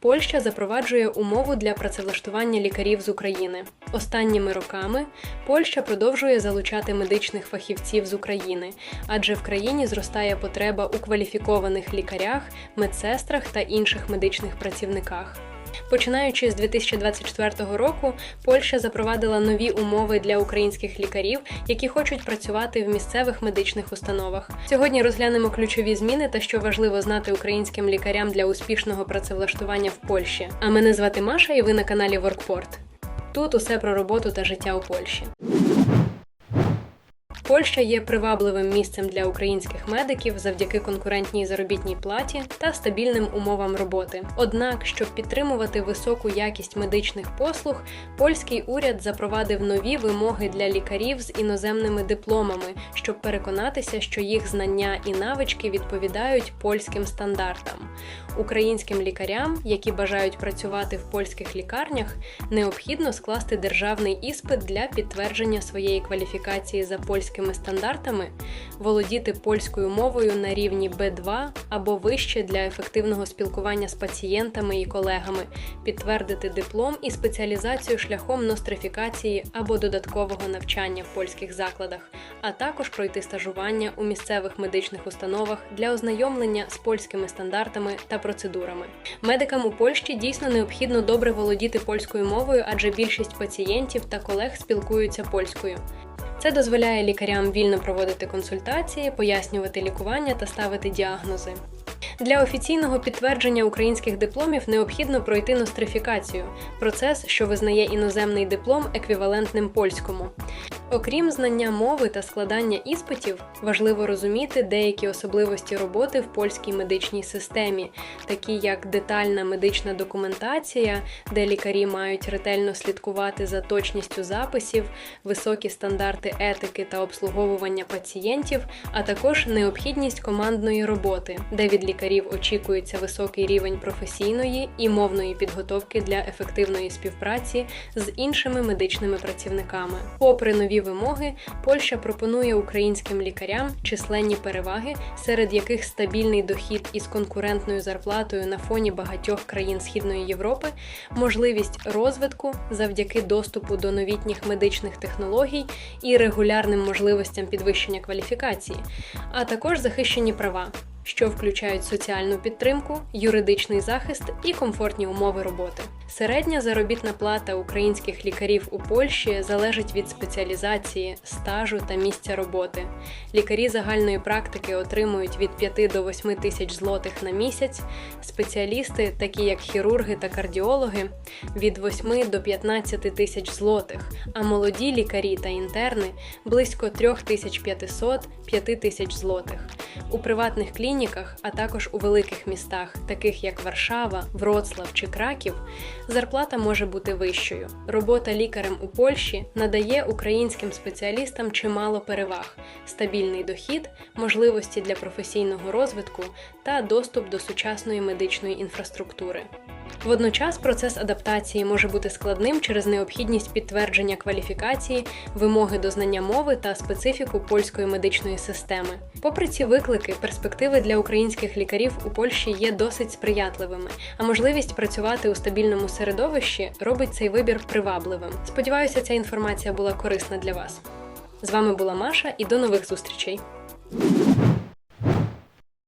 Польща запроваджує умову для працевлаштування лікарів з України. Останніми роками Польща продовжує залучати медичних фахівців з України, адже в країні зростає потреба у кваліфікованих лікарях, медсестрах та інших медичних працівниках. Починаючи з 2024 року, Польща запровадила нові умови для українських лікарів, які хочуть працювати в місцевих медичних установах. Сьогодні розглянемо ключові зміни та що важливо знати українським лікарям для успішного працевлаштування в Польщі. А мене звати Маша, і ви на каналі Воркпорт. Тут усе про роботу та життя у Польщі. Польща є привабливим місцем для українських медиків завдяки конкурентній заробітній платі та стабільним умовам роботи. Однак, щоб підтримувати високу якість медичних послуг, польський уряд запровадив нові вимоги для лікарів з іноземними дипломами, щоб переконатися, що їх знання і навички відповідають польським стандартам. Українським лікарям, які бажають працювати в польських лікарнях, необхідно скласти державний іспит для підтвердження своєї кваліфікації за польськими стандартами, володіти польською мовою на рівні Б2 або вище для ефективного спілкування з пацієнтами і колегами, підтвердити диплом і спеціалізацію шляхом нострифікації або додаткового навчання в польських закладах, а також пройти стажування у місцевих медичних установах для ознайомлення з польськими стандартами та процедурами. Медикам у Польщі дійсно необхідно добре володіти польською мовою, адже більшість пацієнтів та колег спілкуються польською. Це дозволяє лікарям вільно проводити консультації, пояснювати лікування та ставити діагнози. Для офіційного підтвердження українських дипломів необхідно пройти нострифікацію процес, що визнає іноземний диплом еквівалентним польському. Окрім знання мови та складання іспитів, важливо розуміти деякі особливості роботи в польській медичній системі, такі як детальна медична документація, де лікарі мають ретельно слідкувати за точністю записів, високі стандарти етики та обслуговування пацієнтів, а також необхідність командної роботи, де від лікарів очікується високий рівень професійної і мовної підготовки для ефективної співпраці з іншими медичними працівниками. Попри нові вимоги, Польща пропонує українським лікарям численні переваги, серед яких стабільний дохід із конкурентною зарплатою на фоні багатьох країн Східної Європи, можливість розвитку завдяки доступу до новітніх медичних технологій і регулярним можливостям підвищення кваліфікації, а також захищені права що включають соціальну підтримку, юридичний захист і комфортні умови роботи. Середня заробітна плата українських лікарів у Польщі залежить від спеціалізації, стажу та місця роботи. Лікарі загальної практики отримують від 5 до 8 тисяч злотих на місяць, спеціалісти, такі як хірурги та кардіологи, від 8 до 15 тисяч злотих, а молоді лікарі та інтерни близько 3500-5 тисяч злотих. У приватних клініках, а також у великих містах, таких як Варшава, Вроцлав чи Краків, зарплата може бути вищою. Робота лікарем у Польщі надає українським спеціалістам чимало переваг: стабільний дохід, можливості для професійного розвитку та доступ до сучасної медичної інфраструктури. Водночас процес адаптації може бути складним через необхідність підтвердження кваліфікації, вимоги до знання мови та специфіку польської медичної системи. Попри ці виклики, перспективи для українських лікарів у Польщі є досить сприятливими, а можливість працювати у стабільному середовищі робить цей вибір привабливим. Сподіваюся, ця інформація була корисна для вас. З вами була Маша і до нових зустрічей.